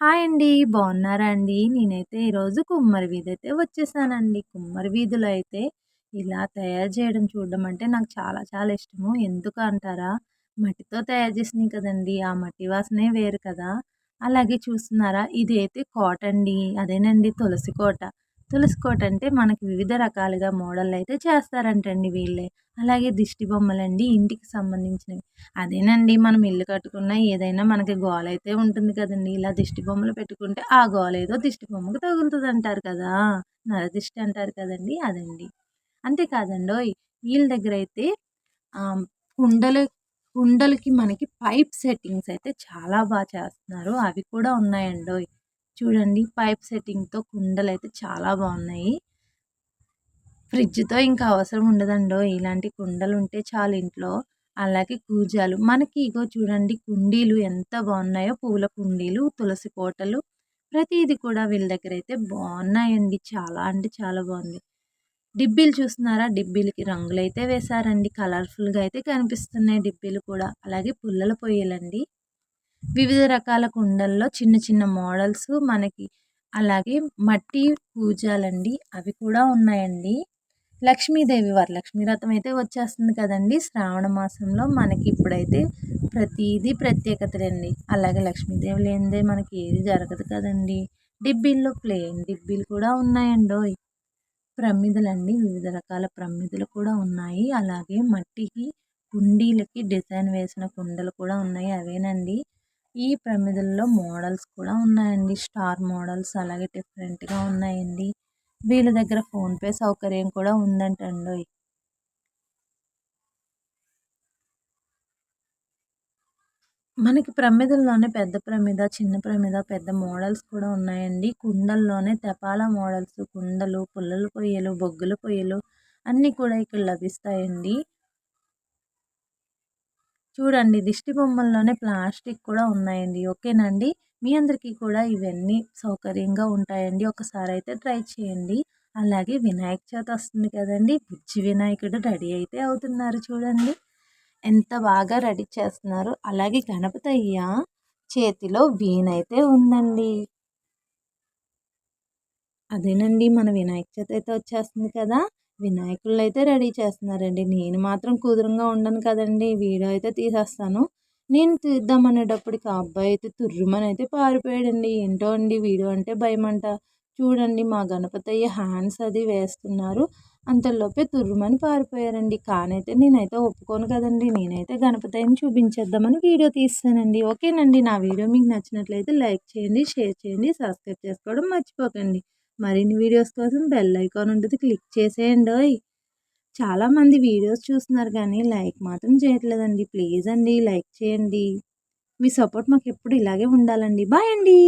Hi అండి. బాగున్నారా అండి? నేనైతే ఈరోజు కుమ్మరి వీధి అయితే వచ్చేసానండి. కుమ్మరి వీధిలో అయితే ఇలా తయారు చేయడం చూడడం అంటే నాకు చాలా చాలా ఇష్టము. ఎందుకు అంటారా? మట్టితో తయారు చేసినాయి కదండీ! ఆ మట్టి వాసనే వేరు కదా! అలాగే చూస్తున్నారా? ఇదైతే కోట అండి. అదేనండి తులసి కోట. తులసి కోట అంటే మనకి వివిధ రకాలుగా మోడల్ అయితే చేస్తారంటండి వీళ్ళే. అలాగే దిష్టి బొమ్మలండి ఇంటికి సంబంధించినవి. అదేనండి మనం ఇల్లు కట్టుకున్న ఏదైనా మనకి గోల అయితే ఉంటుంది కదండి. ఇలా దిష్టి బొమ్మలు పెట్టుకుంటే ఆ గోల ఏదో దిష్టి బొమ్మకు తగులుతుంది అంటారు కదా. నరదిష్టి అంటారు కదండి అదండి. అంతేకాదండో వీళ్ళ దగ్గర అయితే కుండలు కుండలకి మనకి పైప్ సెట్టింగ్స్ అయితే చాలా బాగా చేస్తున్నారు. అవి కూడా ఉన్నాయండోయ్ చూడండి పైప్ సెట్టింగ్తో కుండలు అయితే చాలా బాగున్నాయి ఫ్రిడ్జ్తో ఇంకా అవసరం ఉండదండో ఇలాంటి కుండలు ఉంటే చాలు ఇంట్లో. అలాగే కూజాలు. మనకి ఇగో చూడండి కుండీలు ఎంత బాగున్నాయో పూల కుండీలు తులసి కోటలు. ప్రతిదీ కూడా వీళ్ళ దగ్గర అయితే బాగున్నాయండి చాలా అంటే చాలా బాగుంది డిబ్బీలు చూస్తున్నారా? డిబ్బీలకి రంగులు అయితే వేశారండి. కలర్ఫుల్గా అయితే కనిపిస్తున్నాయి డిబ్బీలు కూడా. అలాగే పుల్లల పొయ్యలండి. వివిధ రకాల కుండల్లో చిన్న చిన్న మోడల్స్ మనకి అలాగే మట్టి పూజాలండి. అవి కూడా ఉన్నాయండి. లక్ష్మీదేవి వరలక్ష్మి వ్రతం అయితే వచ్చేస్తుంది కదండి. శ్రావణ మాసంలో మనకి ఇప్పుడైతే ప్రతిదీ ప్రత్యేకతలండి. అలాగే లక్ష్మీదేవి లేనిదే మనకి ఏది జరగదు కదండి. డిబ్బీల్లో ప్లేన్ డిబ్బీలు కూడా ఉన్నాయండి ప్రమిదలండి. వివిధ రకాల ప్రమిదలు కూడా ఉన్నాయి. అలాగే మట్టికి కుండీలకి డిజైన్ వేసిన కుండలు కూడా ఉన్నాయి. అవేనండి. ఈ ప్రమిదల్లో మోడల్స్ కూడా ఉన్నాయండి. స్టార్ మోడల్స్ అలాగే డిఫరెంట్గా ఉన్నాయండి. వీళ్ళ దగ్గర ఫోన్పే సౌకర్యం కూడా ఉందంటండి. మనకి ప్రమిదల్లోనే పెద్ద ప్రమిద చిన్న ప్రమిద పెద్ద మోడల్స్ కూడా ఉన్నాయండి. కుండల్లోనే తెపాల మోడల్స్ కుండలు పుల్లల పొయ్యలు బొగ్గుల పొయ్యలు అన్నీ కూడా ఇక్కడ లభిస్తాయండి. చూడండి దిష్టి బొమ్మల్లోనే ప్లాస్టిక్ కూడా ఉన్నాయండి. ఓకేనండి? మీ అందరికీ కూడా ఇవన్నీ సౌకర్యంగా ఉంటాయండి. ఒకసారి అయితే ట్రై చేయండి. అలాగే వినాయక చవితి వస్తుంది కదండి. బుజ్జి వినాయకుడు రెడీ అయితే అవుతున్నారు చూడండి. ఎంత బాగా రెడీ చేస్తున్నారు. అలాగే గణపతి అయ్య చేతిలో వీణైతే ఉందండి. అదేనండి మన వినాయక చవితి అయితే వచ్చేస్తుంది కదా. వినాయకుళ్ళు అయితే రెడీ చేస్తున్నారండి. నేను మాత్రం కుదురుగా ఉండను కదండి. వీడియో అయితే తీసేస్తాను. నేను తీద్దామనేటప్పటికి ఆ అబ్బాయి అయితే తుర్రుమని అయితే పారిపోయాడండి. ఏంటో అండి వీడియో అంటే భయమంట. చూడండి మా గణపతయ్య హ్యాండ్స్ అది వేస్తున్నారు. అంతలోపే తుర్రుమని పారిపోయారండి. కానైతే నేనైతే ఒప్పుకోను కదండి. నేనైతే గణపతయ్యని చూపించేద్దామని వీడియో తీస్తానండి. ఓకేనండి. నా వీడియో మీకు నచ్చినట్లయితే లైక్ చేయండి షేర్ చేయండి సబ్స్క్రైబ్ చేసుకోవడం మర్చిపోకండి. మరిన్ని వీడియోస్ కోసం బెల్ ఐకాన్ ఉంటుంది క్లిక్ చేసేయండి చాలామంది వీడియోస్ చూస్తున్నారు కానీ లైక్ మాత్రం చేయట్లేదండి. ప్లీజ్ అండి లైక్ చేయండి. మీ సపోర్ట్ మాకు ఎప్పుడు ఇలాగే ఉండాలండి. బాయ్ అండి.